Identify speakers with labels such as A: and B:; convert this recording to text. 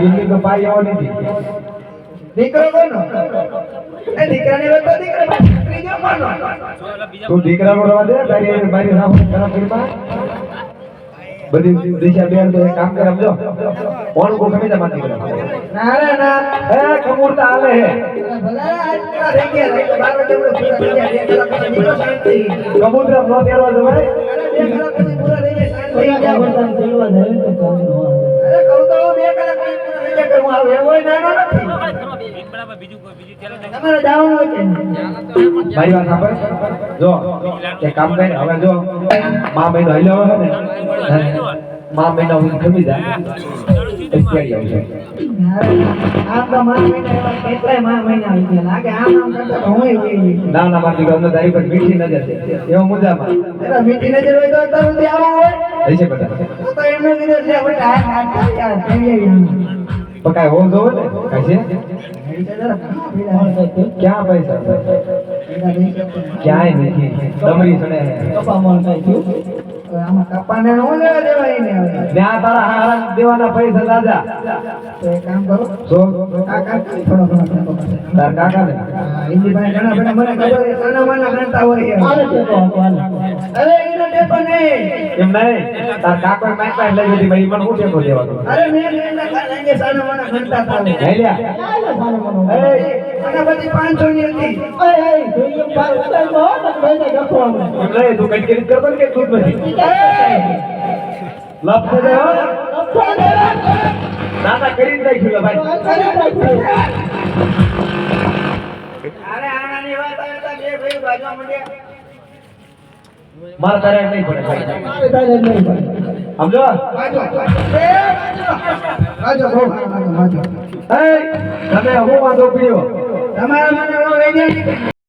A: એમની તો પાઈ એવો નથી.
B: દીકરો કોનો? એ દીકરાને તો દીકરો ત્રીજો કોનો?
A: તું દીકરા નો રવા દે તારી મારી નામ ખરાબ કરીમાં બધી દિશા બેન તો કામ કર સમજો કોણ કો ગમે તે માતી
B: ના રે ના.
A: એ કમુરતા હાલે હે.
B: ભલા આજ પૂરા ગયા બાર વાગે પૂરા પૂરા થઈ ગયા બે કલાક પછી નીકળો શાંતિ
A: કબૂતર નો તેડવા જવાય.
B: અરે બે કલાક પછી પૂરા થઈ જાય શાંતિ થઈ જાય કે હું આવું એવો નાનો નથી. તમારે જવાનું હોય
A: મારી વાત સાંભળ જો એક કામ કર હવે જો મા મહિનો હલ્યો હોય ને મા મહિનો હું ખમી જાય અત્યારે આવશે
B: આમ તો મહિના કેટલાય મારા મહિના આવી ગયા લાગે. આમ આમ કરતા તો હું એવી એવી
A: ના ના મારી ગમે તારી પર મીઠી નજર છે. એવો
B: એલા મીઠી નજર હોય તો આવું હોય.
A: હશે બધા.
B: તો એમને કીધું લે બેટા આ આ આ યાર કેવી આવી આમ.
A: પણ કાંઈ હોવું જોવે ને? કાંઈ છે. ક્યાં પૈસા. ક્યાંય નથી. દમરી સડે દેવાના પૈસા દાદા.
B: કામ કરો. કાકા
A: ને
B: છે નાના માના હોય અરે એનો નહીં
A: એમ ભાઈ
B: સાના માના ગણતા હતા
A: લઈ લ્યા
B: એ, મને બધી 500 ની હતી
A: કઈ કરી નાખ્યું ભાઈ
B: ભાઈ
A: મારા તારે નહીં પડે સમજો? તમે હું વાંધો પીડ્યો
B: તમારા મને